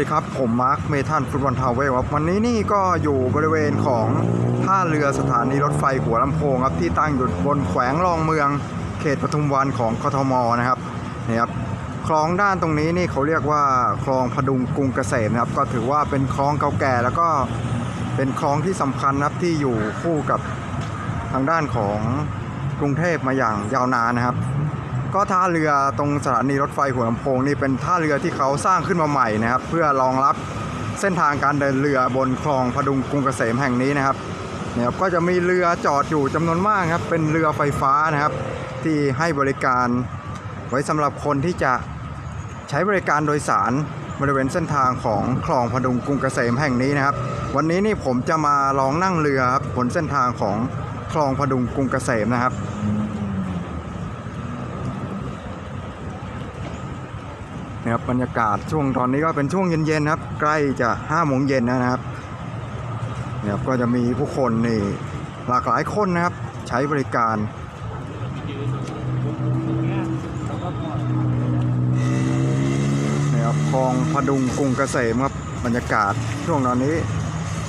ดีครับ ผมมาร์คเมทันฟุตบอลทาวเวลครับวันนี้นี่ก็อยู่บริเวณของท่าเรือสถานีรถไฟหัวลำโพงครับที่ตั้งอยู่บนแขวงรองเมือง เขตปทุมวันของกทมนะครับนี่ครับคลองด้านตรงนี้นี่เขาเรียกว่าคลองพดุงกรุงเกษมนะครับ ก็ถือว่าเป็นคลองเก่าแก่แล้วก็เป็นคลองที่สำคัญนะครับที่อยู่คู่กับทางด้านของกรุงเทพมาอย่างยาวนานนะครับ ก็ท่าเรือตรงสถานีรถไฟหัวลำโพงนี่เป็นท่าเรือที่เขาสร้างขึ้นมาใหม่นะครับ เพื่อรองรับเส้นทางการเดินเรือบนคลองพดุงกรุงเกษมแห่งนี้นะครับเนี่ยก็จะมีเรือจอดอยู่จำนวนมากครับเป็นเรือไฟฟ้านะครับ ที่ให้บริการไว้สำหรับคนที่จะใช้บริการโดยสารบริเวณเส้นทางของคลองพดุงกรุงเกษมแห่งนี้นะครับ วันนี้นี่ผมจะมาลองนั่งเรือครับบนเส้นทางของคลองพดุงกรุงเกษมนะครับ นะครับบรรยากาศช่วงตอนนี้ก็เป็นช่วงเย็นๆครับ ใกล้จะห้าโมงเย็นนะครับนะครับก็จะมีผู้คนนี่หลากหลายคนนะครับ ใช้บริการนะครับคลองพดุงกรุงเกษมครับบรรยากาศช่วงตอนนี้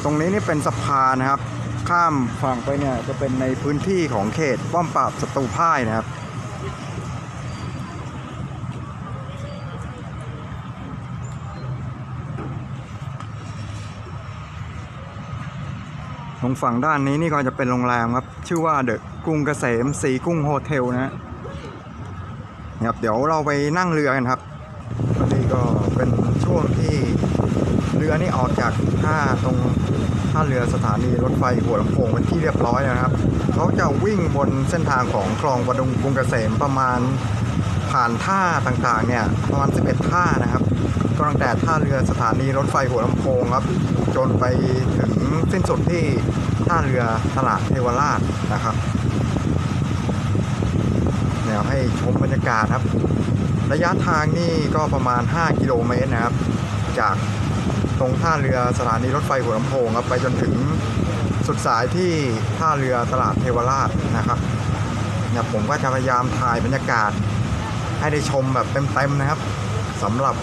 ตรงนี้นี่เป็นสะพานนะครับ ข้ามฝั่งไปเนี่ยจะเป็นในพื้นที่ของเขตป้อมปราบศัตรูพ่ายนะครับ ตรงฝั่งด้านนี้นี่ก็จะเป็นโรงแรมครับ ชื่อว่าเดอะกรุงเกษมสีกุ้งโฮเทลนะครับเดี๋ยวเราไปนั่งเรือกันครับตอนนี้ก็เป็นช่วงที่เรือนี่ออกจากท่าตรงท่าเรือสถานีรถไฟหัวลำโพงเป็นที่เรียบร้อยนะครับเขาจะวิ่งบนเส้นทางของคลองประดุงกรุงเกษมประมาณผ่านท่าต่างๆเนี่ยประมาณ 11 ท่านะครับ ตั้งแต่ท่าเรือสถานีรถไฟหัวลำโพงครับ จนไปถึงสิ้นสุดที่ท่าเรือตลาดเทวราชนะครับเดี๋ยวให้ชมบรรยากาศครับ ระยะทางนี่ก็ประมาณ 5 กิโลเมตรนะครับ จากตรงท่าเรือสถานีรถไฟหัวลำโพงครับไปจนถึงสุดสายที่ท่าเรือตลาดเทวราชนะครับเนี่ยผมก็จะพยายามถ่ายบรรยากาศให้ได้ชมแบบเต็มๆนะครับสำหรับ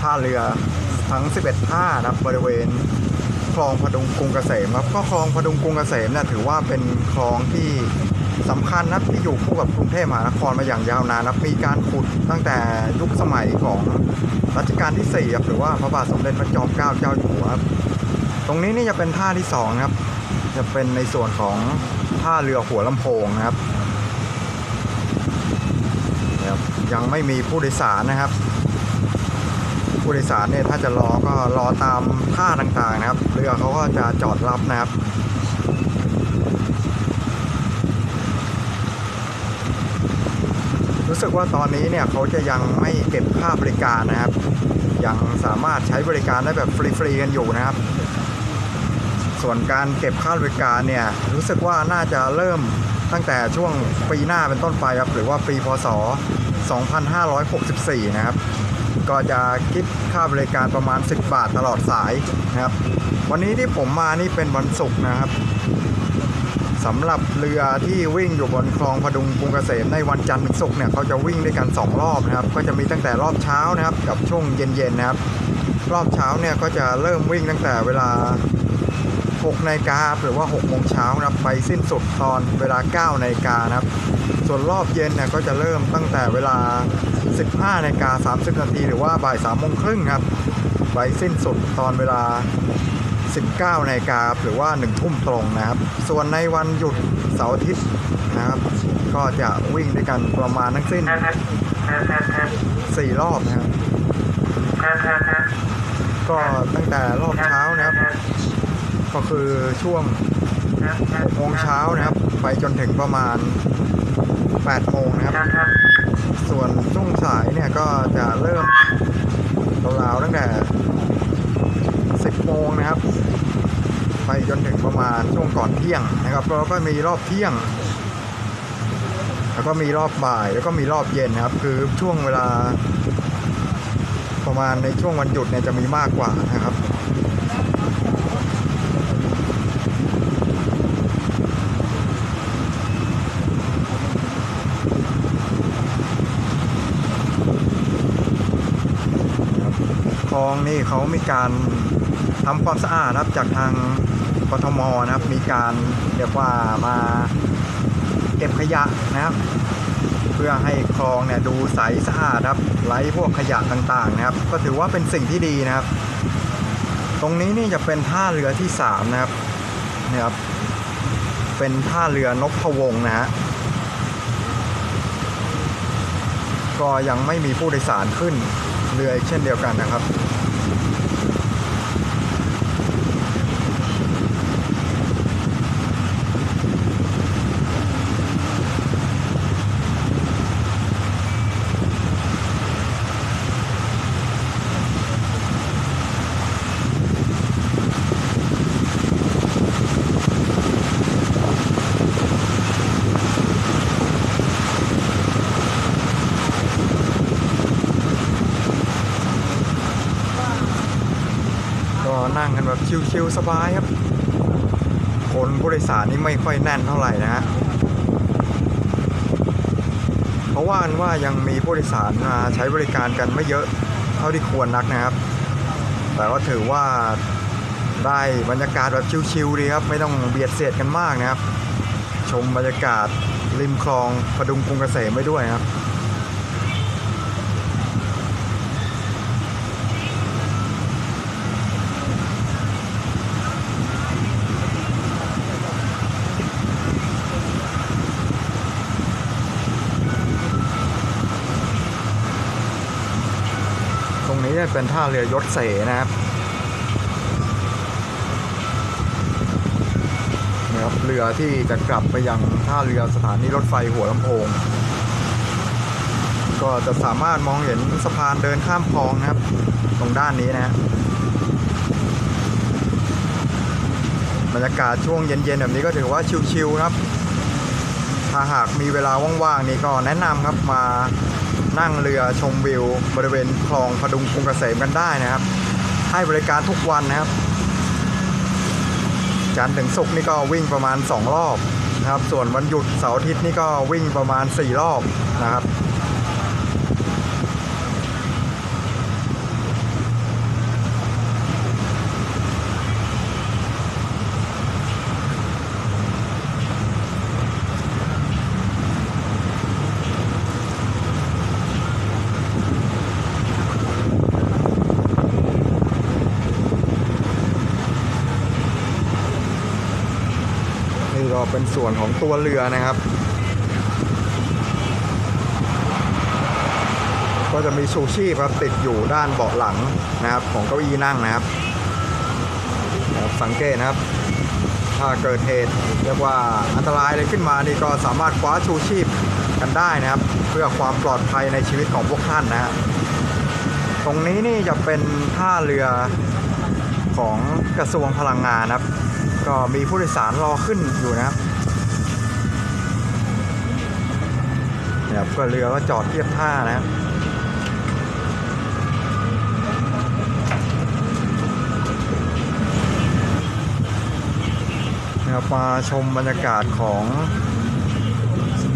ท่าเรือทั้ง 11 ท่านะครับบริเวณคลองพดุงกรุงเกษมครับก็คลองพดุงกรุงเกษมเนี่ยถือว่าเป็นคลองที่สำคัญนะที่อยู่คู่กับกรุงเทพมหานครมาอย่างยาวนานนะมีการขุดตั้งแต่ยุคสมัยของรัชกาลที่4ครับหรือว่าพระบาทสมเด็จพระจอมเกล้าเจ้าอยู่หัวครับตรงนี้นี่จะเป็นท่าที่2ครับจะเป็นในส่วนของท่าเรือหัวลำโพงนะครับนะครับยังไม่มีผู้โดยสารนะครับ ผู้โดยสารเนี่ยถ้าจะรอก็รอตามท่าต่างๆนะครับ เรือเขาก็จะจอดรับนะครับรู้สึกว่าตอนนี้เนี่ยเขาจะยังไม่เก็บค่าบริการนะครับ ยังสามารถใช้บริการได้แบบฟรีๆกันอยู่นะครับ ส่วนการเก็บค่าบริการเนี่ยรู้สึกว่าน่าจะเริ่มตั้งแต่ช่วงปีหน้าเป็นต้นไปครับหรือว่าปีพศ 2564 นะครับ ก็จะคิดค่าบริการประมาณ 10 บาทตลอดสายนะครับ วันนี้ที่ผมมานี่เป็นวันศุกร์นะครับสำหรับเรือที่วิ่งอยู่บนคลองพดุงกรุงเกษมในวันจันทร์ถึงศุกร์เนี่ยเขาจะวิ่งด้วยกัน 2 รอบนะครับ ก็จะมีตั้งแต่รอบเช้านะครับ กับช่วงเย็นๆนะครับ รอบเช้าเนี่ยก็จะเริ่มวิ่งตั้งแต่เวลา6นาฬิกาหรือว่า6โมงเช้านะครับไปสิ้นสุดตอนเวลา9นาฬิกานะครับ ส่วนรอบเย็นเนี่ยก็จะเริ่มตั้งแต่เวลา 15นาฬิกา30 นาทีหรือว่าบ่าย3โมงครึ่งครับไปสิ้นสุดตอนเวลา 19นาฬิกาหรือว่า 1 ทุ่มตรงนะครับ ส่วนในวันหยุดเสาร์อาทิตย์นะครับ ก็จะวิ่งด้วยกันประมาณทั้งสิ้น 4 รอบนะครับ ก็ตั้งแต่รอบเช้านะครับ ก็คือช่วง6โมงเช้านะครับ ไปจนถึงประมาณ8โมงนะครับ ส่วนช่วงสายเนี่ย ก็จะเริ่มราวๆตั้งแต่ 10 โมงนะครับ ไปจนถึงประมาณช่วงก่อนเที่ยงนะครับแล้วก็มีรอบเที่ยง แล้วก็มีรอบบ่ายแล้วก็มีรอบเย็นนะครับ คือช่วงเวลา ประมาณในช่วงวันหยุดเนี่ยจะมีมากกว่านะครับ นี่เขามีการทำความสะอาดนะครับจากทางกทมนะครับ มีการเรียกว่ามาเก็บขยะนะครับ เพื่อให้คลองเนี่ยดูใสสะอาดครับไร้พวกขยะต่างๆนะครับ ก็ถือว่าเป็นสิ่งที่ดีนะครับ ตรงนี้นี่จะเป็นท่าเรือที่สามนะครับเนี่ยครับ เป็นท่าเรือนพวงศ์นะฮะก็ยังไม่มีผู้โดยสารขึ้นเรือเช่นเดียวกันนะครับ ก็นั่งกันแบบชิลๆ สบายครับ คนผู้โดยสารนี่ไม่ค่อยแน่นเท่าไหร่นะฮะเพราะว่ากันว่ายังมีผู้โดยสารมาใช้บริการกันไม่เยอะเท่าที่ควรนักนะครับ แต่ก็ถือว่าได้บรรยากาศแบบชิลๆดีครับ ไม่ต้องเบียดเสียดกันมากนะครับ ชมบรรยากาศริมคลองพดุงกรุงเกษมไปด้วยครับ นี้เป็นท่าเรือยศเสนะครับนี่ครับเรือที่จะกลับไปยังท่าเรือสถานีรถไฟหัวลำโพง ก็จะสามารถมองเห็นสะพานเดินข้ามคลองนะครับ ตรงด้านนี้นะบรรยากาศช่วงเย็นๆแบบนี้ก็ถือว่าชิลๆครับ ถ้าหากมีเวลาว่างๆนี่ก็แนะนำครับมา นั่งเรือชมวิว บริเวณคลองพดุงกรุงเกษมกันได้นะครับ ให้บริการทุกวันนะครับ จันทร์ถึงศุกร์นี่ก็วิ่งประมาณ 2 รอบนะครับ ส่วนวันหยุดเสาร์อาทิตย์นี่ก็วิ่งประมาณ 4 รอบนะครับ นี่ก็ เป็นส่วนของตัวเรือนะครับ ก็จะมีชูชีพครับติดอยู่ด้านเบาะหลังนะครับ ของเก้าอี้นั่งนะครับ สังเกตนะครับ ถ้าเกิดเหตุเรียกว่าอันตรายอะไรขึ้นมานี่ก็สามารถคว้าชูชีพกันได้นะครับ เพื่อความปลอดภัยในชีวิตของพวกท่านนะฮะตรงนี้นี่จะเป็นท่าเรือของกระทรวงพลังงานนะครับ ก็มีผู้โดยสารรอขึ้นอยู่นะครับ ครับก็เรือก็จอดเทียบท่านะครับนะครับมาชมบรรยากาศของ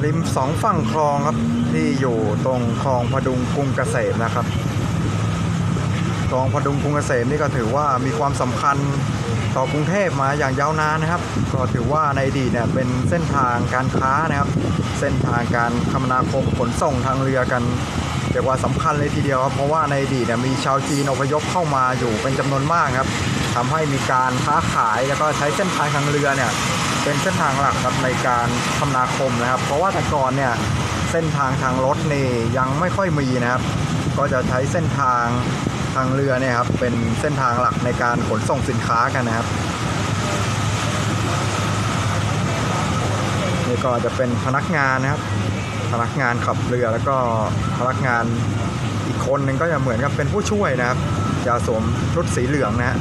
ริมสองฝั่งคลองครับที่อยู่ตรงคลองพดุงกรุงเกษมนะครับคลองพดุงกรุงเกษมนี่ก็ถือว่ามีความสำคัญต่อกรุงเทพมาอย่างยาวนานนะครับ ก็ถือว่าในอดีตเนี่ยเป็นเส้นทางการค้านะครับ เส้นทางการคมนาคมขนส่งทางเรือกันเรียกว่าสำคัญเลยทีเดียวครับเพราะว่าในอดีตเนี่ยมีชาวจีนอพยพเข้ามาอยู่เป็นจำนวนมากครับทำให้มีการค้าขายแล้วก็ใช้เส้นทางทางเรือเนี่ยเป็นเส้นทางหลักครับในการคมนาคมนะครับ เพราะว่าแต่ก่อนเนี่ยเส้นทางทางรถนี่ยังไม่ค่อยมีนะครับ ก็จะใช้เส้นทางทางเรือเนี่ยครับเป็นเส้นทางหลักในการขนส่งสินค้ากันนะครับ นี่ก็จะเป็นพนักงานนะครับ พนักงานขับเรือแล้วก็พนักงานอีกคนหนึ่งก็จะเหมือนกับเป็นผู้ช่วยนะครับจะสวมชุดสีเหลืองนะฮะ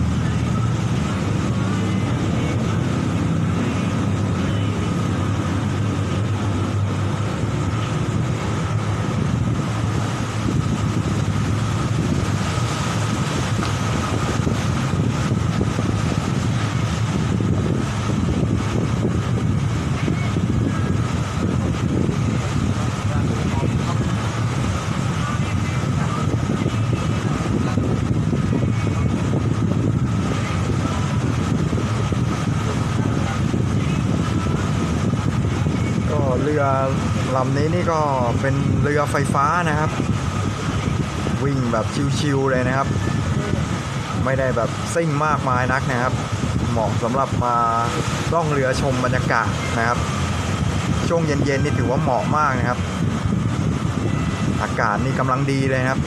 รือลำนี้นี่ก็เป็นเรือไฟฟ้านะครับ วิ่งแบบชิวๆเลยนะครับ ไม่ได้แบบซิ่งมากมายนักนะครับ เหมาะสำหรับมาล่องเรือชมบรรยากาศนะครับ ช่วงเย็นๆนี่ถือว่าเหมาะมากนะครับ อากาศนี่กำลังดีเลยครับ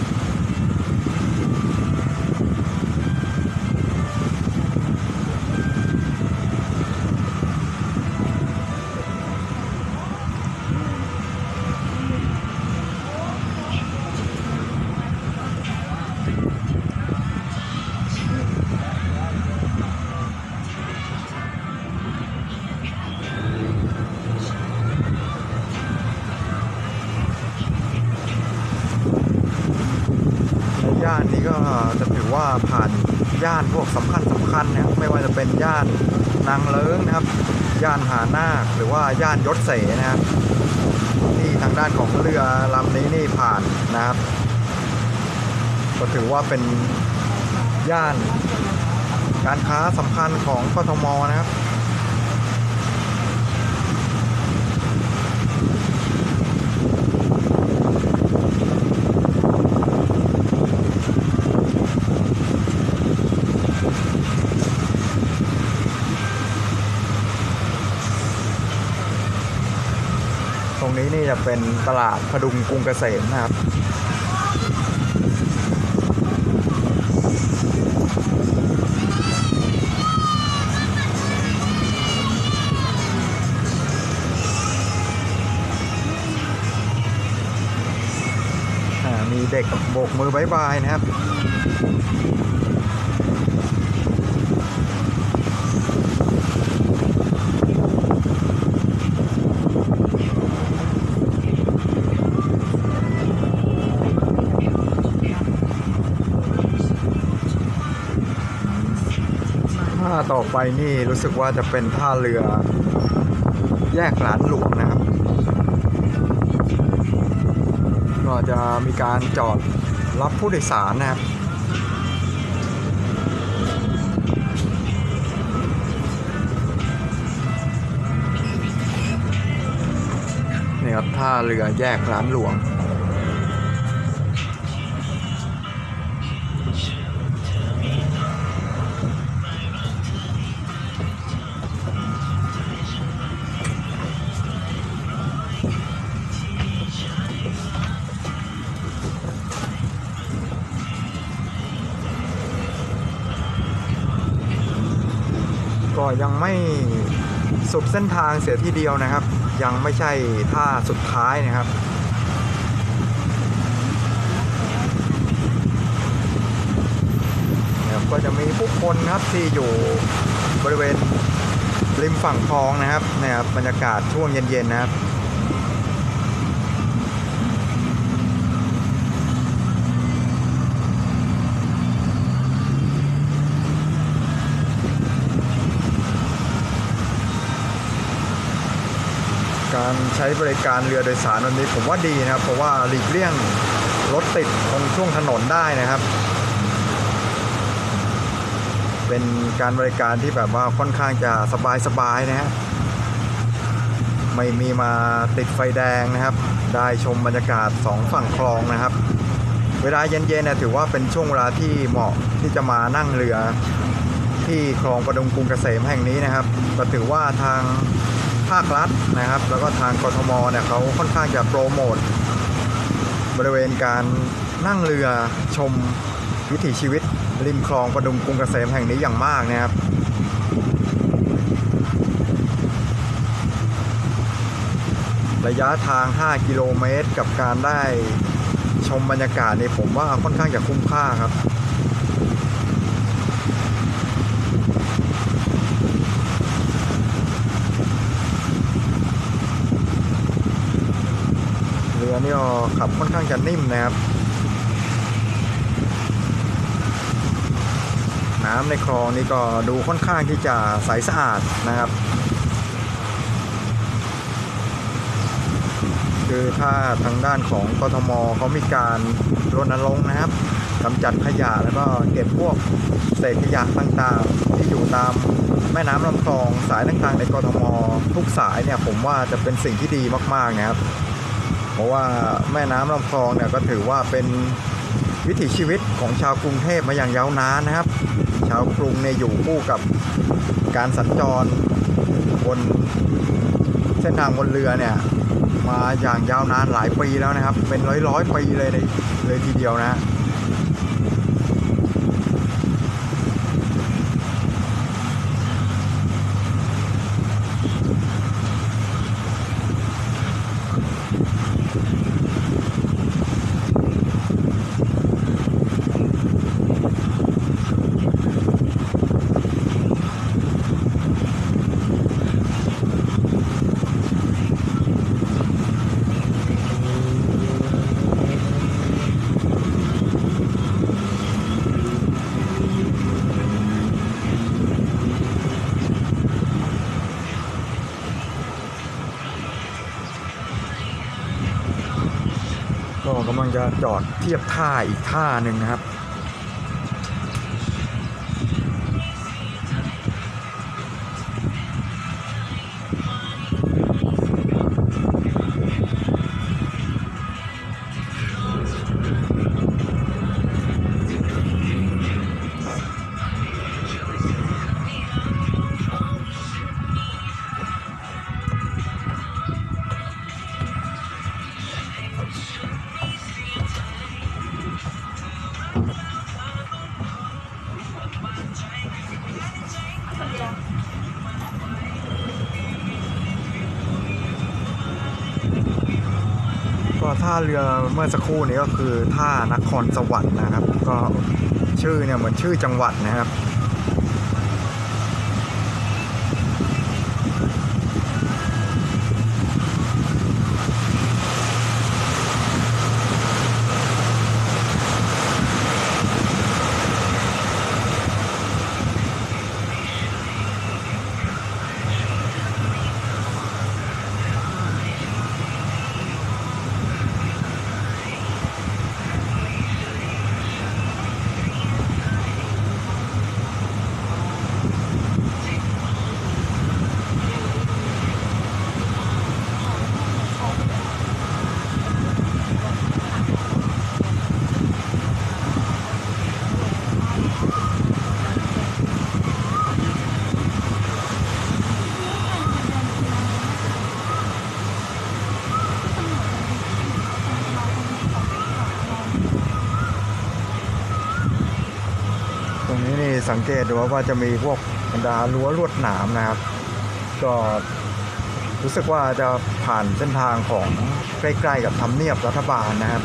ผ่านย่านพวกสำคัญสำคัญนะครับไม่ว่าจะเป็นย่านนางเลิ้งนะครับ ย่านหานาคหรือว่าย่านยศเสนะครับที่ทางด้านของเรือลำนี้นี่ผ่านนะครับ ก็ถือว่าเป็นย่านการค้าสำคัญของกทมนะครับ ตรงนี้นี่จะ เป็นตลาดพดุงกรุงเกษมนะครับมีเด็กโบกมือบายบายนะครับ ต่อไปนี่รู้สึกว่าจะเป็นท่าเรือแยกหลานหลวงนะครับ ก็จะมีการจอดรับผู้โดยสารนะครับนี่ครับท่าเรือแยกหลานหลวง ยังไม่สุดเส้นทางเสียทีเดียวนะครับ ยังไม่ใช่ท่าสุดท้ายนะครับนะครับก็จะมีผู้คนนะครับที่อยู่บริเวณริมฝั่งคลองนะครับนะครับบรรยากาศช่วงเย็นๆนะครับ การใช้บริการเรือโดยสารวันนี้ผมว่าดีนะครับ เพราะว่าหลีกเลี่ยงรถติดตรงช่วงถนนได้นะครับ เป็นการบริการที่แบบว่าค่อนข้างจะสบายๆนะฮะไม่มีมาติดไฟแดงนะครับ ได้ชมบรรยากาศสองฝั่งคลองนะครับ เวลาเย็นๆเนี่ยถือว่าเป็นช่วงเวลาที่เหมาะที่จะมานั่งเรือที่คลองประดุงกรุงเกษมแห่งนี้นะครับ ก็ถือว่าทาง ภาครัฐนะครับ แล้วก็ทางกทมเนี่ยเขาค่อนข้างจะโปรโมทบริเวณการนั่งเรือชมวิถีชีวิตริมคลองประดุงกรุงเกษมแห่งนี้อย่างมากนะครับระยะทาง 5 กิโลเมตร กับการได้ชมบรรยากาศในผมว่าค่อนข้างจะคุ้มค่าครับ นี่ก็ขับค่อนข้างจะนิ่มนะครับ น้ำในคลองนี่ก็ดูค่อนข้างที่จะใสสะอาดนะครับ คือถ้าทางด้านของกทมเขามีการรณรงค์นะครับกำจัดขยะแล้วก็เก็บพวกเศษขยะต่างๆ ที่อยู่ตามแม่น้ำลำคลองสายต่างๆในกทมทุกสายเนี่ยผมว่าจะเป็นสิ่งที่ดีมากๆนะครับ เพราะว่าแม่น้ำลำคลองเนี่ยก็ถือว่าเป็นวิถีชีวิตของชาวกรุงเทพมาอย่างยาวนานนะครับ ชาวกรุงเนี่ยอยู่คู่กับการสัญจรบนเส้นทางบนเรือเนี่ยมาอย่างยาวนานหลายปีแล้วนะครับ เป็นร้อยร้อยๆปีเลยเลยเลยทีเดียวนะ ลังจะจอดเทียบท่าอีกท่าหนึ่งนะครับ เรือเมื่อสักครู่นี้ก็คือท่านครสวรรค์นะครับ ก็ชื่อเนี่ยเหมือนชื่อจังหวัดนะครับ เกตดูว่าจะมีพวกบรรดารั้วลวดหนามนะครับ ก็รู้สึกว่าจะผ่านเส้นทางของใกล้ๆกับทำเนียบรัฐบาลนะครับ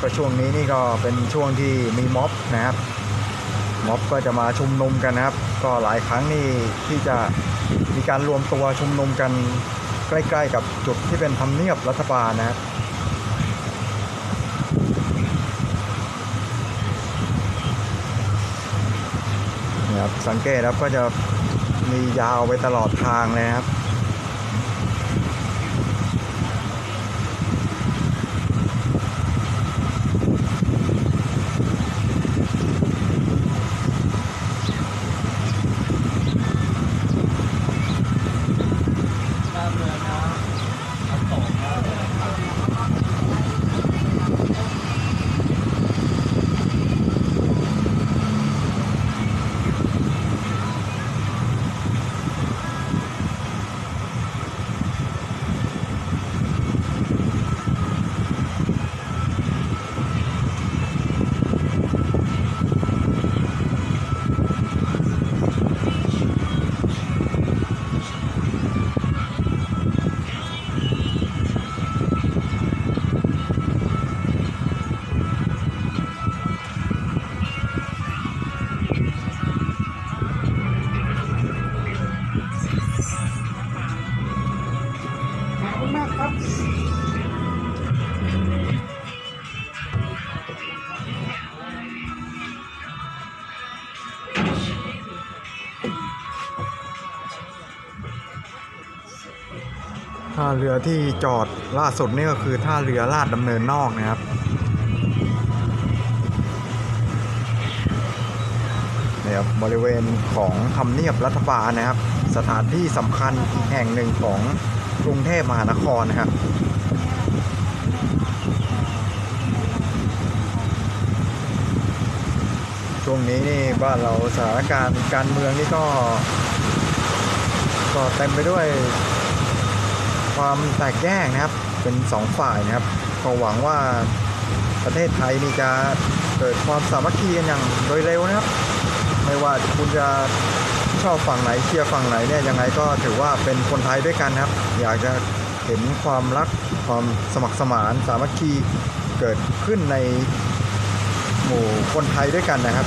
ก็ช่วงนี้นี่ก็เป็นช่วงที่มีม็อบนะครับ ม็อบก็จะมาชุมนุมกันนะครับ ก็หลายครั้งนี่ที่จะมีการรวมตัวชุมนุมกันใกล้ ๆ กับจุดที่เป็นทำเนียบรัฐบาลนะครับ ครับสังเกตครับก็จะมียาวไปตลอดทางเลยครับ รือที่จอดล่าสุดนี่ก็คือท่าเรือลาดดำเนินนอกนะครับนี่ครับบริเวณของทำเนียบรัฐบาลนะครับ สถานที่สำคัญอีกแห่งหนึ่งของกรุงเทพมหานครนะครับช่วงนี้นี่บ้านเราสถานการณ์การเมืองนี่ก็ ก็เต็มไปด้วย ความแตกแยกนะครับ เป็นสองฝ่ายนะครับก็หวังว่าประเทศไทยนี่จะเกิดความสามัคคีกันอย่างโดยเร็วนะครับ ไม่ว่าคุณจะชอบฝั่งไหนเชียร์ฝั่งไหนเนี่ยยังไงก็ถือว่าเป็นคนไทยด้วยกันนะครับ อยากจะเห็นความรักความสมัครสมานสามัคคีเกิดขึ้นในหมู่คนไทยด้วยกันนะครับ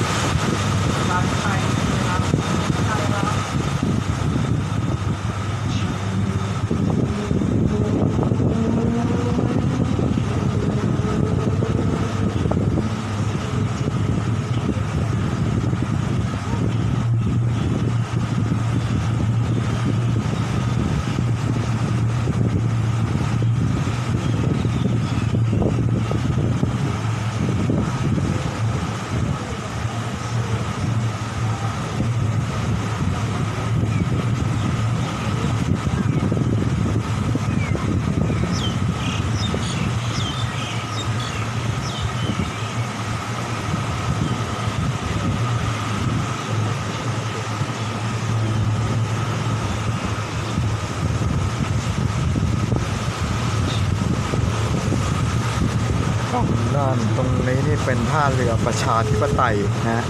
ด้านตรงนี้นี่ เป็นท่าเรือประชาธิปไตยนะฮะ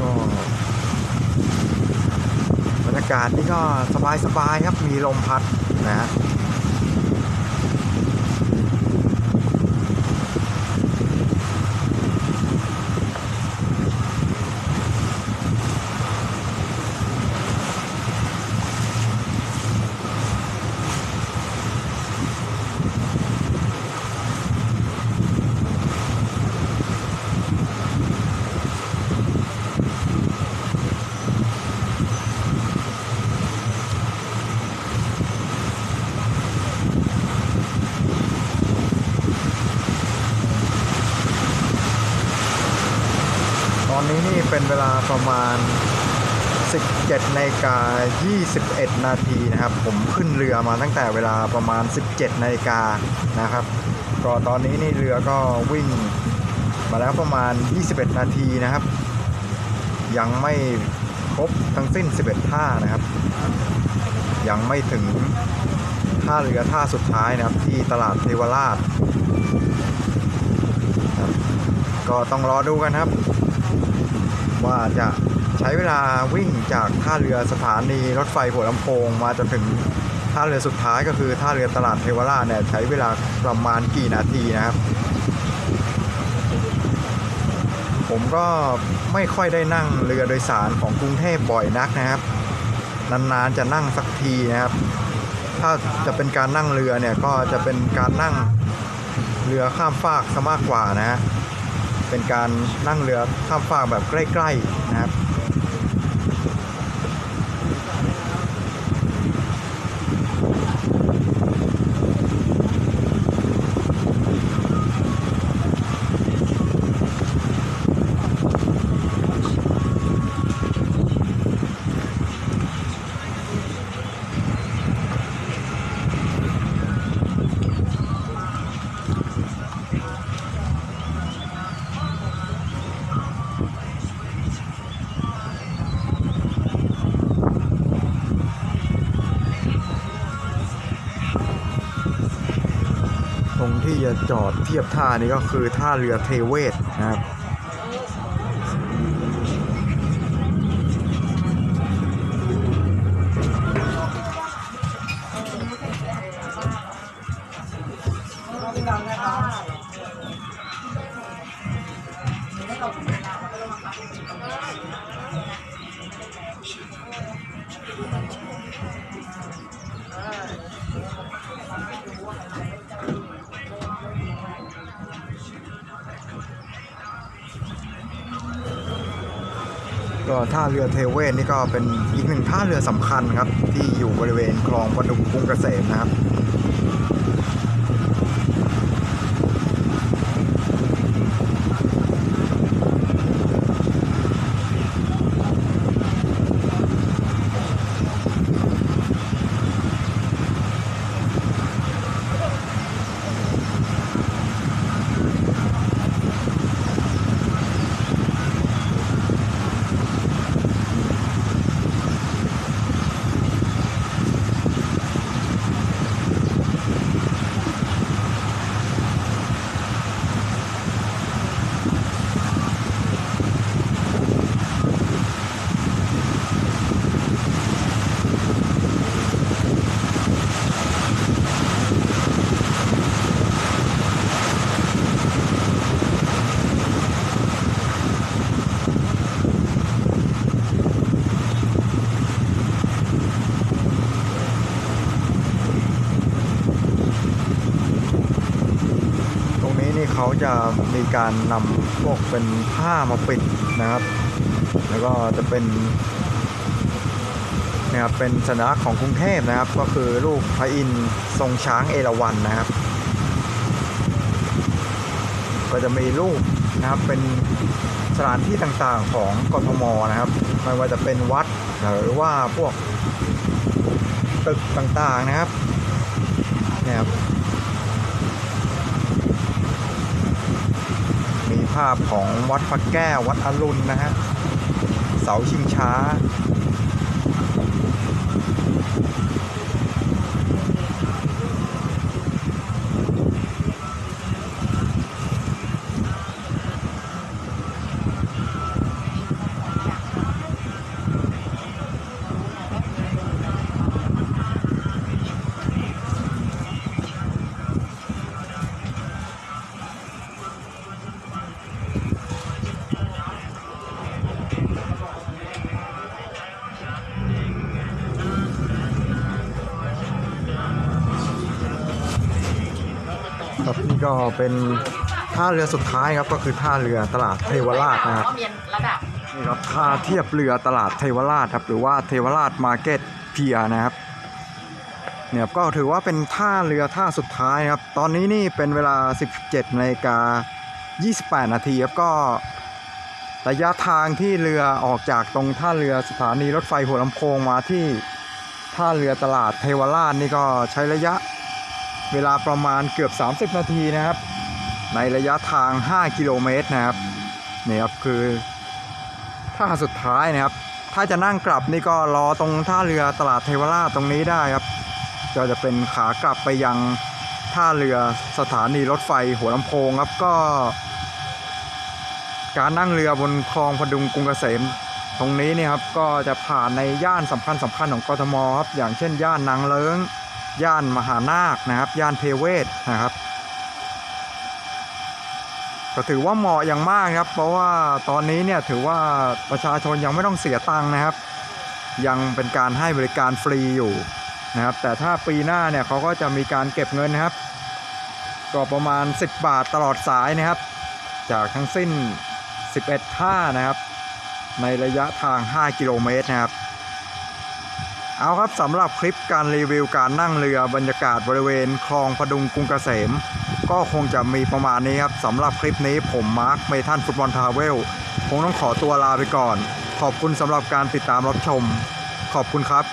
ก็บรรยากาศนี่ก็สบายๆครับ มีลมพัดนะฮะ ตอนนี้นี่เป็นเวลาประมาณ 17นาฬิ กา 21 นาทีนะครับ ผมขึ้นเรือมาตั้งแต่เวลาประมาณ 17 นาฬิกานะครับ ก็ตอนนี้นี่เรือก็วิ่งมาแล้วประมาณ 21 นาทีนะครับ ยังไม่ครบทั้งสิ้น 11 ท่านะครับ ยังไม่ถึงท่าเรือท่าสุดท้ายนะครับ ที่ตลาดเทวราช ก็ต้องรอดูกันครับ ว่าจะ ใช้เวลาวิ่งจากท่าเรือสถานีรถไฟหัวลำโพงมาจนถึงท่าเรือสุดท้ายก็คือท่าเรือตลาดเทวราชเนี่ยใช้เวลาประมาณกี่นาทีนะครับ ผมก็ไม่ค่อยได้นั่งเรือโดยสารของกรุงเทพบ่อยนักนะครับ นานๆจะนั่งสักทีนะครับ ถ้าจะเป็นการนั่งเรือเนี่ยก็จะเป็นการนั่งเรือข้ามฟากซะมากกว่านะฮะเป็นการนั่งเรือข้ามฟากแบบใกล้ๆนะครับ ทียบท่านี้ก็คือท่าเรือเทเวศนะครับ ก็ท่าเรือเทเวศนี่ก็เป็นอีกหนึ่งท่าเรือสำคัญครับ ที่อยู่บริเวณคลองประดุกกรุงเกษมนะครับ จะมีการนำพวกเป็นผ้ามาปิดนะครับ แล้วก็จะเป็นนะครับเป็นสัญลักษณ์ของกรุงเทพนะครับ ก็คือรูปพระอินทร์ทรงช้างเอราวัณนะครับ ก็จะมีรูปนะครับเป็นสถานที่ต่างๆของกทมนะครับไม่ว่าจะเป็นวัดหรือว่าพวกตึกต่างๆนะครับเนี่ยครับ มี ภาพของวัดพระแก้ววัดอรุณนะฮะเสาชิงช้า ก็เป็นท่าเรือสุดท้ายครับก็คือท่าเรือตลาดเทวราชนะครับก็เรียนระดับนี่ครับท่าเทียบเรือตลาดเทวราชครับหรือว่าเทวราชมาร์เก็ตเพียนะครับเนี่ยครับก็ถือว่าเป็นท่าเรือท่าสุดท้ายครับ ตอนนี้นี่เป็นเวลา 17นาฬิกา28 นาทีครับก็ระยะทางที่เรือออกจากตรงท่าเรือสถานีรถไฟหัวลำโพงมาที่ท่าเรือตลาดเทวราชนี่ก็ใช้ระยะ เวลาประมาณเกือบ 30 นาทีนะครับ ในระยะทาง 5 กิโลเมตรนะครับนี่ครับคือท่าสุดท้ายนะครับ ถ้าจะนั่งกลับนี่ก็รอตรงท่าเรือตลาดเทวราชตรงนี้ได้ครับ ก็จะเป็นขากลับไปยังท่าเรือสถานีรถไฟหัวลำโพงครับก็ การนั่งเรือบนคลองพดุงกรุงเกษมตรงนี้เนี่ยครับก็จะผ่านในย่านสำคัญสำคัญของกทมครับอย่างเช่นย่านนางเลิ้ง ย่านมหานาคนะครับย่านเทเวศนะครับก็ถือว่าเหมาะอย่างมากครับ เพราะว่าตอนนี้เนี่ยถือว่าประชาชนยังไม่ต้องเสียตังค์นะครับ ยังเป็นการให้บริการฟรีอยู่นะครับ แต่ถ้าปีหน้าเนี่ยเขาก็จะมีการเก็บเงินนะครับ ก็ประมาณ 10 บาทตลอดสายนะครับ จากทั้งสิ้น 11ท่านะครับ ในระยะทาง 5 กิโลเมตรนะครับ เอาครับสำหรับคลิปการรีวิวการนั่งเรือบรรยากาศบริเวณคลองพดุงกรุงเกษม ก็คงจะมีประมาณนี้ครับสำหรับคลิปนี้ผมมาร์คเมทันฟุตบอลทาเวลคงต้องขอตัวลาไปก่อน ขอบคุณสำหรับการติดตามรับชม ขอบคุณครับ